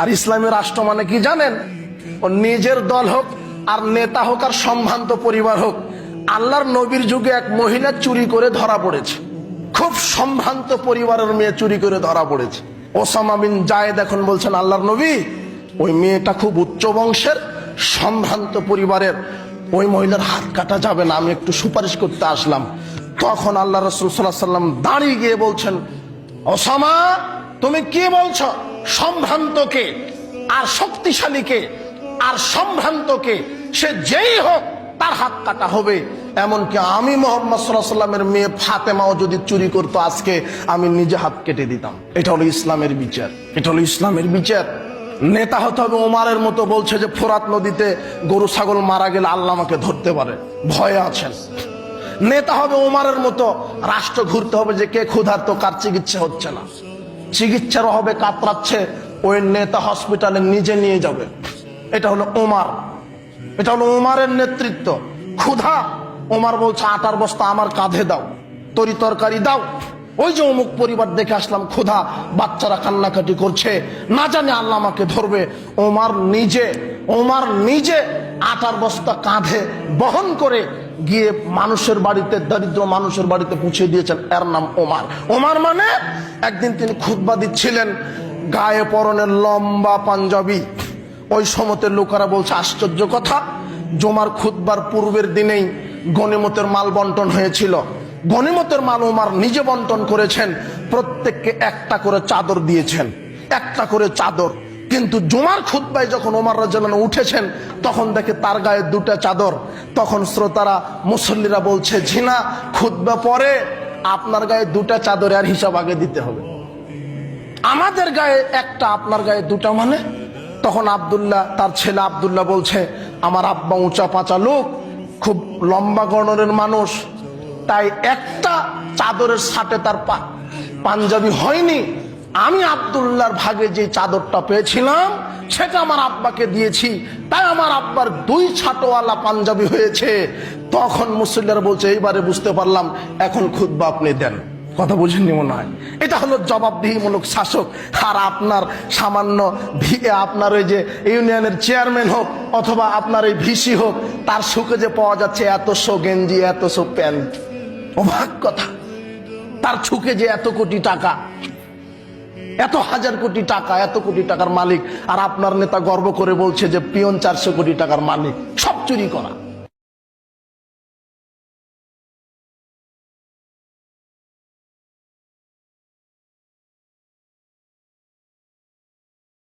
আর ইসলামী রাষ্ট্র মানে কি জানেন? ও নিজের দল হোক, আর নেতা হোক, আর সম্ভ্রান্ত পরিবার হোক, আল্লাহর নবীর যুগে এক মহিলা চুরি করে ধরা পড়েছে। খুব সম্ভ্রান্ত পরিবারের মেয়ে চুরি করে ধরা পড়েছে। ওসামা বিন জায়েদ এখন বলছেন, আল্লাহর নবী, ওই মেয়েটা খুব উচ্চ বংশের, সম্ভ্রান্ত পরিবারের। ওই মহিলার হাত কাটা যাবে না, আমি একটু সুপারিশ করতে আসলাম। তখন আল্লাহ রসুল সাল্লাহ সাল্লাম দাঁড়িয়ে গিয়ে বলছেন, ওসামা, তুমি কি বলছো? সম্ভ্রান্তকে, আর শক্তিশালীকে, আর সম্ভ্রান্তকে, সে যেই হোক, তার হাত কাটা হবে। এমনকি আমি মোহাম্মদ সাল্লামের মেয়ে ফাতেমাও যদি চুরি করতো আজকে, আমি নিজে হাত কেটে দিতাম। এটা হলো ইসলামের বিচার। এটা হলো ইসলামের বিচার। নেতা হতে হবে ওমারের মতো, বলছে যে ফোরাত নদীতে গরু, ছাগল মারা গেলে আল্লাহ আমাকে ধরতে পারে। ভয়ে আছেন। নেতা হবে ওমারের মতো, রাষ্ট্র ঘুরতে হবে যে কে ক্ষুধার্ত, কার চিকিৎসা হচ্ছে না। চিকিৎসার হবে কাতরাচ্ছে, ওই নেতা হসপিটালে নিজে নিয়ে যাবে। এটা হলো ওমার এটা হলো ওমারের নেতৃত্ব। ক্ষুধা। ওমার বলছে, আটার বস্তা আমার কাঁধে দাও, তরি তরকারি দাও। ওই যে অমুক পরিবার দেখে আসলাম, ক্ষুধা, বাচ্চারা কান্নাকাটি করছে। না জানে আল্লাহ আমাকে ধরবে। ওমার নিজে ওমার নিজে আটার বস্তা কাঁধে বহন করে গিয়ে মানুষের বাড়িতে, দরিদ্র মানুষের বাড়িতে পৌঁছে দিয়েছেন। এর নাম ওমার। ওমার মানে একদিন তিনি খুতবা দিচ্ছিলেন গায়ে পরনের লম্বা পাঞ্জাবি। ওই সমতের লোকেরা বলছে, আশ্চর্য কথা, জমার খুতবার পূর্বের দিনেই গণিমতের মাল বন্টন হয়েছিল। গণিমতের মাল ওমার নিজে বন্টন করেছেন, প্রত্যেককে একটা করে চাদর দিয়েছেন। একটা করে চাদর। কিন্তু জুমার খুতবায় যখন ওমর রাজন উঠেছেন, তখন দেখে তার গায়ে দুটা চাদর। তখন শ্রোতারা, মুসল্লিরা বলছে, ঝিনা, খুতবা পরে আপনার গায়ে দুটা চাদরে আর হিসাব আগে দিতে হবে। আমাদের গায়ে একটা, আপনার গায়ে দুটা মানে? তখন আব্দুল্লাহ, তার ছেলে আব্দুল্লাহ বলছে, আমার আব্বা উঁচা পাঁচা লোক, খুব লম্বা গণনের মানুষ, তাই একটা চাদরের সাথে তার পাঞ্জাবি হয়নি আমি আব্দুল্লাহর ভাগে যে চাদরটা পেয়েছিলাম, সেটা আমার আব্বাকে দিয়েছি। তাই আমার আব্বার দুই ছাটোয়ালা পাঞ্জাবি হয়েছে। তখন মুসল্লিরা বলছে, এইবারে বুঝতে পারলাম, এখন খুদ্া আপনি দেন। কথা বুঝেননি মনে হয়? এটা হলো জবাবদিহিমূলক শাসক। আর আপনার সামান্য আপনার ওই যে ইউনিয়নের চেয়ারম্যান হোক, অথবা আপনার এই ভিসি হোক, তার সুখে যে পাওয়া যাচ্ছে, এত শো গেঞ্জি, এত শো প্যান্ট। অবাক কথা। তার ছুকে যে এত কোটি টাকা। এত হাজার কোটি টাকা, এত কোটি টাকার মালিক, আর আপনার নেতা গর্ব করে বলছে যে পিয়ন চারশো কোটি টাকার মালিক, সব চুরি করা।